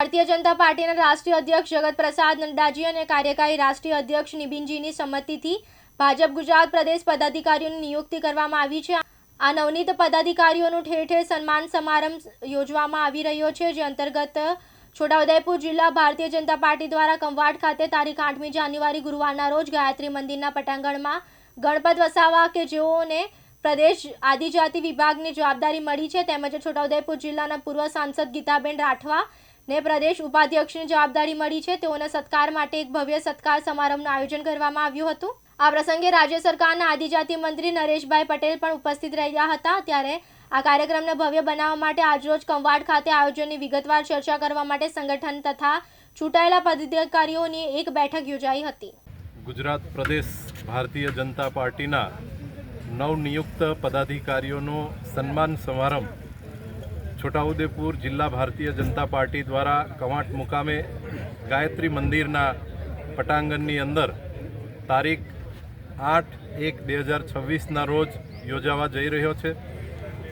ભારતીય જનતા પાર્ટીના રાષ્ટ્રીય અધ્યક્ષ જગત પ્રસાદ નડ્ડાજી અને કાર્યકારી રાષ્ટ્રીય અધ્યક્ષ નિબિનજીની સંમતિથી ભાજપ ગુજરાત પ્રદેશ પદાધિકારીઓની નિયુક્તિ કરવામાં આવી છે. આ નવનીત પદાધિકારીઓનું ઠેર ઠેર સન્માન સમારંભ યોજવામાં આવી રહ્યો છે, જે અંતર્ગત છોટાઉદેપુર જિલ્લા ભારતીય જનતા પાર્ટી દ્વારા કંવાટ ખાતે તારીખ આઠમી જાન્યુઆરી ગુરુવારના રોજ ગાયત્રી મંદિરના પટાંગણમાં ગણપત વસાવા કે જેઓને પ્રદેશ આદિજાતિ વિભાગની જવાબદારી મળી છે, તેમજ છોટાઉદેપુર જિલ્લાના પૂર્વ સાંસદ ગીતાબેન રાઠવા ને પ્રદેશ ઉપાધ્યક્ષની જવાબદારી મળી છે. તેઓના સત્કાર માટે એક ભવ્ય સત્કાર સમારંભનું આયોજન કરવામાં આવ્યું હતું. આ પ્રસંગે રાજ્ય સરકારના આદિજાતિ મંત્રી નરેશભાઈ પટેલ પણ ઉપસ્થિત રહ્યા હતા. ત્યારે આ કાર્યક્રમને ભવ્ય બનાવવા માટે આજરોજ કંવાડ ખાતે આયોજનની વિગતવાર ચર્ચા કરવા માટે સંગઠન તથા ચૂંટાયેલા પદાધિકારીઓની એક બેઠક યોજાઈ હતી. ગુજરાત પ્રદેશ ભારતીય જનતા પાર્ટીના નવનિયુક્ત પદાધિકારીઓનો સન્માન સમારંભ છોટાઉદેપુર જિલ્લા ભારતીય જનતા પાર્ટી દ્વારા કવાંટ મુકામે ગાયત્રી મંદિરના પટાંગણની અંદર તારીખ આઠ એક બે હજાર છવ્વીસના રોજ યોજાવા જઈ રહ્યો છે.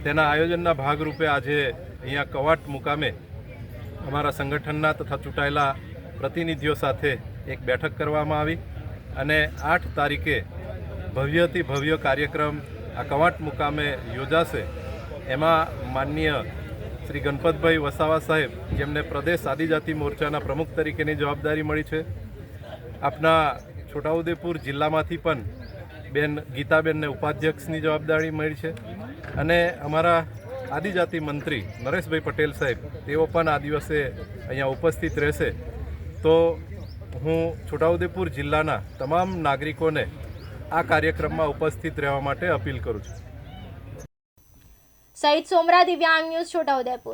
તેના આયોજનના ભાગરૂપે આજે અહીંયા કવાટ મુકામે અમારા સંગઠનના તથા ચૂંટાયેલા પ્રતિનિધિઓ સાથે એક બેઠક કરવામાં આવી અને આઠ તારીખે ભવ્યથી ભવ્ય કાર્યક્રમ આ કવાંટ મુકામે યોજાશે. એમાં માનનીય શ્રી ગણપતભાઈ વસાવા સાહેબ, જેમને પ્રદેશ આદિજાતિ મોરચાના પ્રમુખ તરીકેની જવાબદારી મળી છે. આપના છોટાઉદેપુર જિલ્લામાંથી પણ બેન ગીતાબેનને ઉપાધ્યક્ષની જવાબદારી મળી છે. અને અમારા આદિજાતિ મંત્રી નરેશભાઈ પટેલ સાહેબ, તેઓ પણ આ દિવસે અહીંયા ઉપસ્થિત રહેશે. તો હું છોટાઉદેપુર જિલ્લાના તમામ નાગરિકોને આ કાર્યક્રમમાં ઉપસ્થિત રહેવા માટે અપીલ કરું છું. સહિત સોમરા દિવ્યાંગ ન્યૂઝ છોટાઉદેપુર